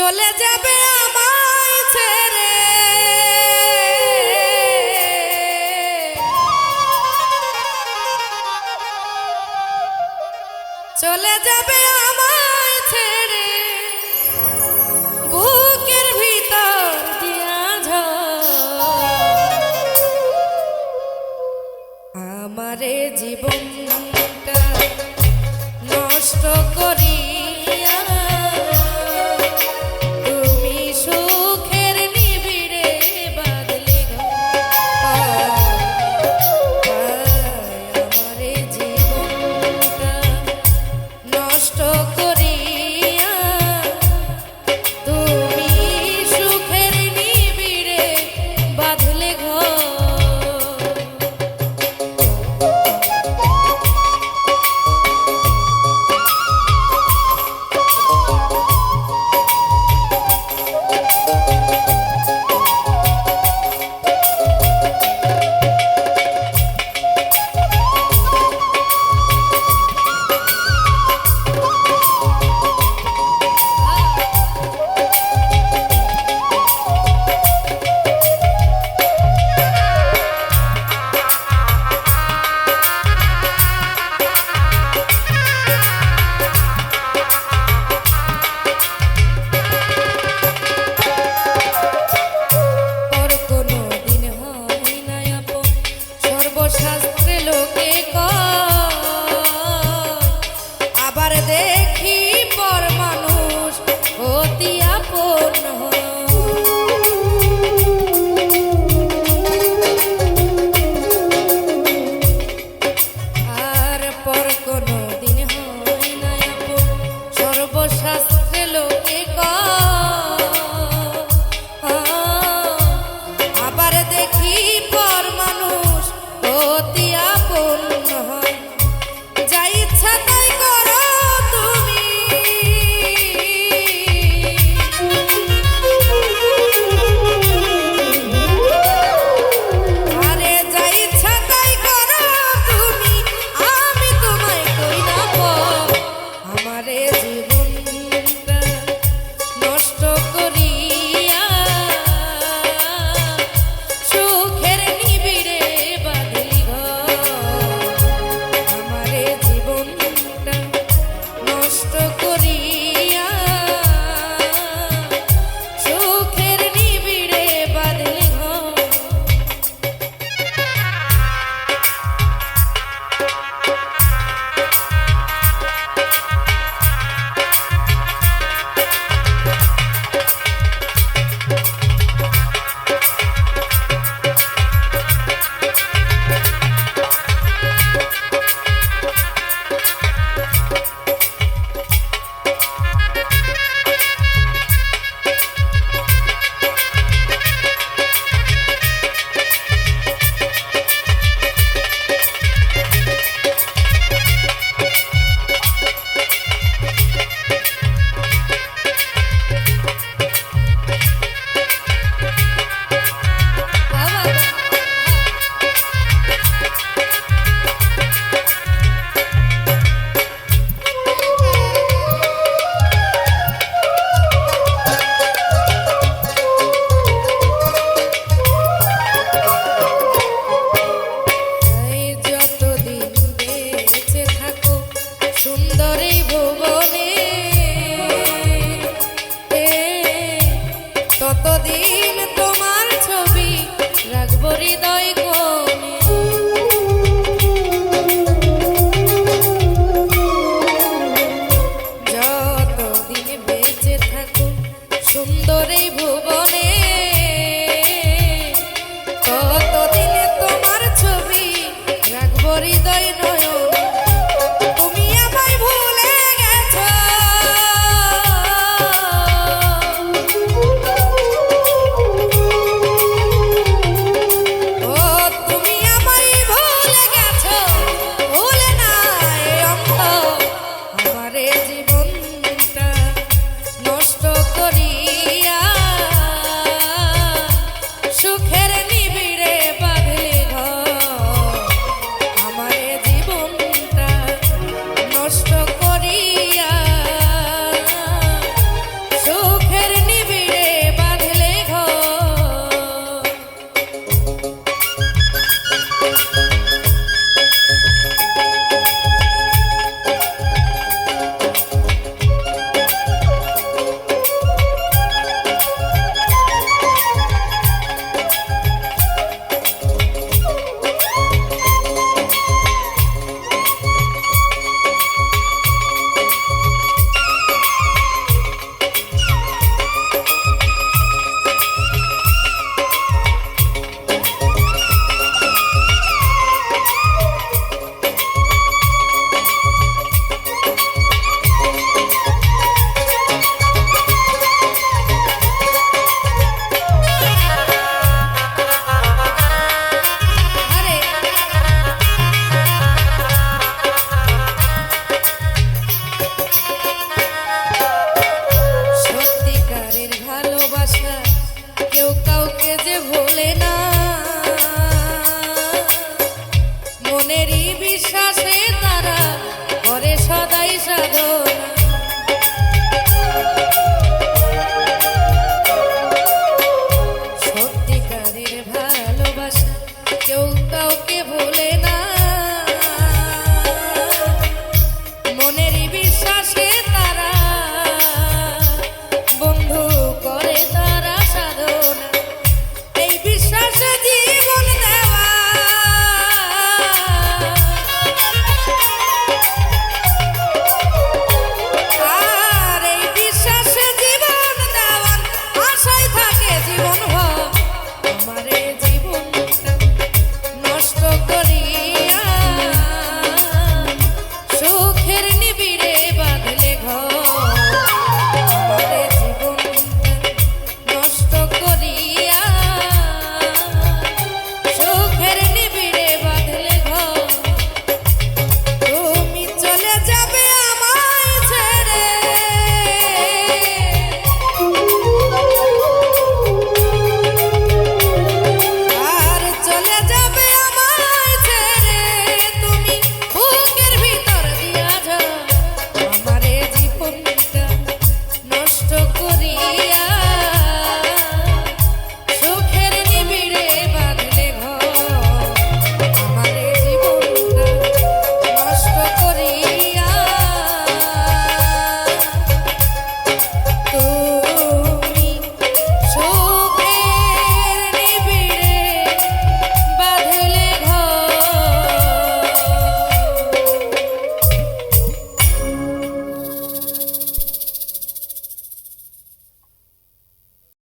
চলে যাবে আমায় ছেড়ে চলে যাবে আমায় ছেড়ে বুকের ভিতর দিয়া। আমারে জীবনটা নষ্ট stroke no. favorito